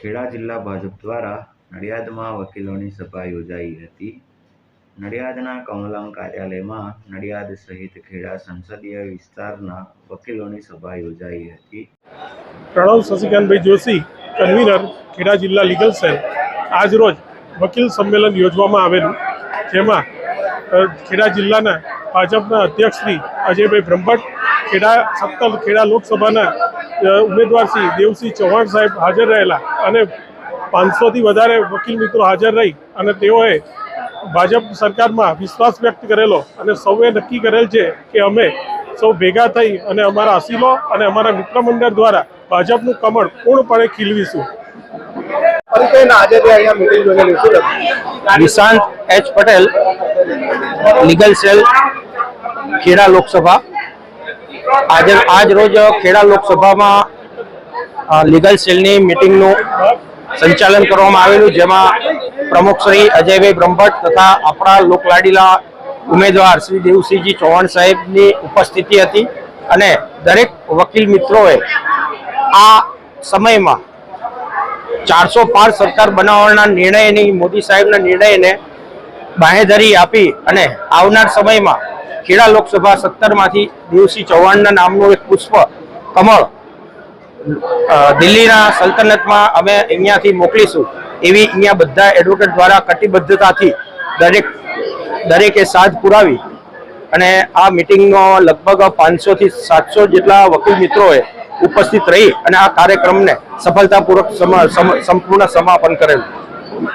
ખેડા જિલ્લા ભાજપ દ્વારા નડિયાદમાં વકીલોની સભા યોજાઈ હતી. નડિયાદના કમલમ કાર્યાલયમાં નડિયાદ સહિત ખેડા સંસદીય વિસ્તારના વકીલોની સભા યોજાઈ હતી. પ્રણવ શશિકાંતભાઈ જોશી, કન્વીનર, ખેડા જિલ્લા લીગલ સેલ. આજરોજ વકીલ સંમેલન યોજવામાં આવેલું, જેમાં ખેડા જિલ્લાના ભાજપના અધ્યક્ષ શ્રી અજયભાઈ બ્રહ્મભટ્ટ, ખેડા સત્તર ખેડા લોકસભાના ઉમેદવાર શ્રી દેવસિંહ ચૌહાણ સાહેબ હાજર રહેલા અને પાંચસોથી વધારે વકીલ મિત્રો હાજર રહી અને તેઓએ ભાજપ સરકારમાં વિશ્વાસ વ્યક્ત કરેલો અને સૌએ નક્કી કરેલ છે કે અમે સૌ ભેગા થઈ અને અમારા અસીલો અને અમારા મિત્ર મંડળ દ્વારા ભાજપનું કમળ પૂર્ણપણે ખીલવીશું? Nishant H Patel legal cell Kheda Lok Sabha આજે આજ રોજ ખેડા લોકસભામાં લીગલ સેલની મિટિંગનું સંચાલન કરવામાં આવેલું, જેમાં પ્રમુખ શ્રી અજયભાઈ બ્રહ્મભટ્ટ તથા આપણા લોકલાડીલા ઉમેદવાર શ્રી દેવસિંહજી ચૌહાણ સાહેબની ઉપસ્થિતિ હતી અને દરેક વકીલ મિત્રોએ આ સમયમાં ચારસો પાર સરકાર બનાવવાના નિર્ણયની, મોદી સાહેબના નિર્ણયને બાહેધરી આપી અને આવનાર સમયમાં ખેડા લોકસભા સત્તરમાંથી દેવસિંહ ચૌહાણના નામનું એક પુષ્પ કમળ દિલ્હીના સલ્તનતમાં અમે અહીંયાથી મોકલીશું. એવી અહીંયા બધા એડવોકેટ દ્વારા કટિબદ્ધતાથી દરેક, દરેકે સાથ પુરાવી અને આ મિટિંગનો લગભગ પાંચસો થી સાતસો જેટલા વકીલ મિત્રોએ ઉપસ્થિત રહી અને આ કાર્યક્રમને સફળતાપૂર્વક સંપૂર્ણ સમાપન કરેલું.